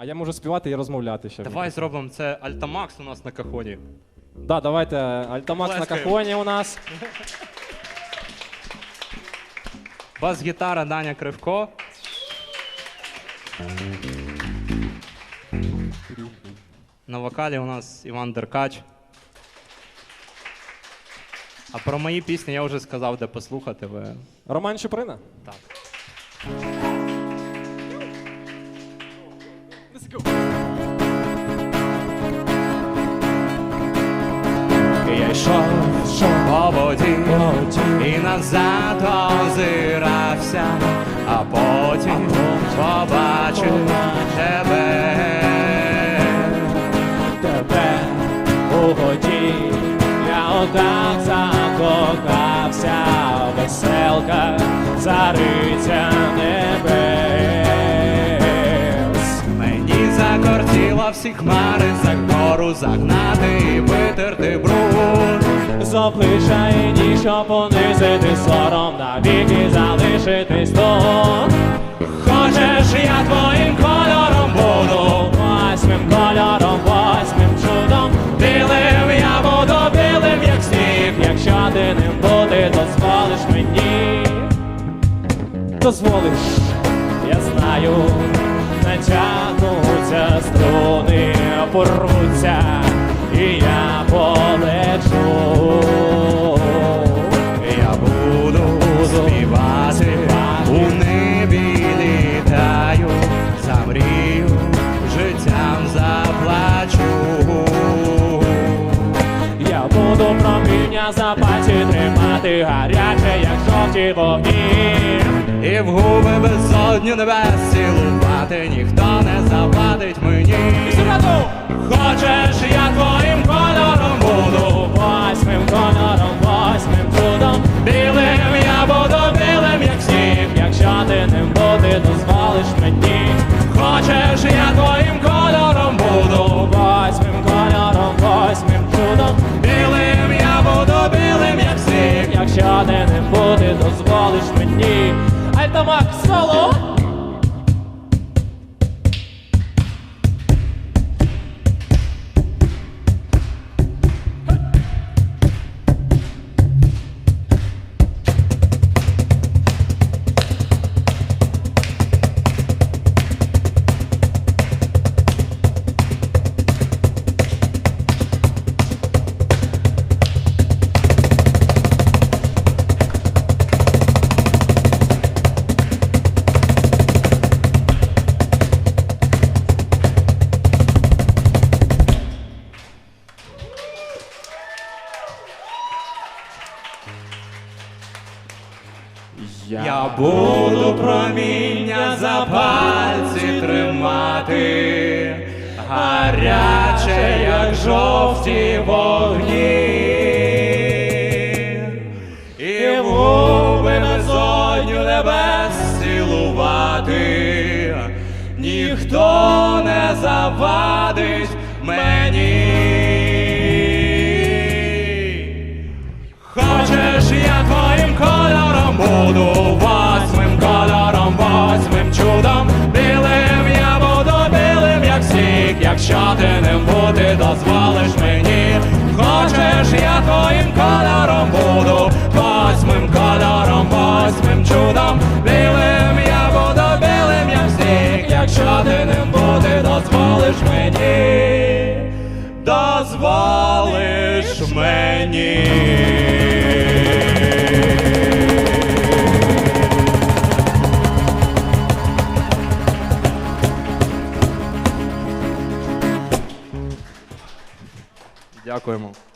А я можу співати і розмовляти ще. Давай зробимо це Альтамакс у нас на кахоні. Да, давайте Альтамакс на Плескаємо. кахоні у нас. Бас-гітара Даня Кривко. На вокалі у нас Іван Деркач. А про мої пісні я вже сказав, де послухати. Ви... Роман Чуприна. Так. Я йшов по воді і назад озирався, а потім побачив тебе. Тебе у воді я отак закохався, веселка зариця небес. Всі хмари за гору загнати і витерти бруд. З обличчя щоб понизити сором навіки залишитись тут. Хочеш, я твоїм кольором буду, восьмим кольором, восьмим чудом. Білим я буду білим, як сніг, якщо ти ним бути, дозволиш мені. Дозволиш, я знаю, натягнуться порвуться, і я полечу. Я буду співати, у небі літаю, замрію, життям заплачу. Я буду проміння за пальці тримати гаряче, як жовті вогні. І в губи безодню небес цілувати ніхто не завадить мені. Я буду проміння за пальці тримати, гаряче, як жовті вогні. І губи безодню небес цілувати, ніхто не завадить мені. Дозволиш мені. Хочеш, я твоїм кольором буду, восьмим кольором, восьмим чудом, білим я буду білим, я всіх, якщо ти ним буде, дозволиш мені, дозволиш мені. Tchau.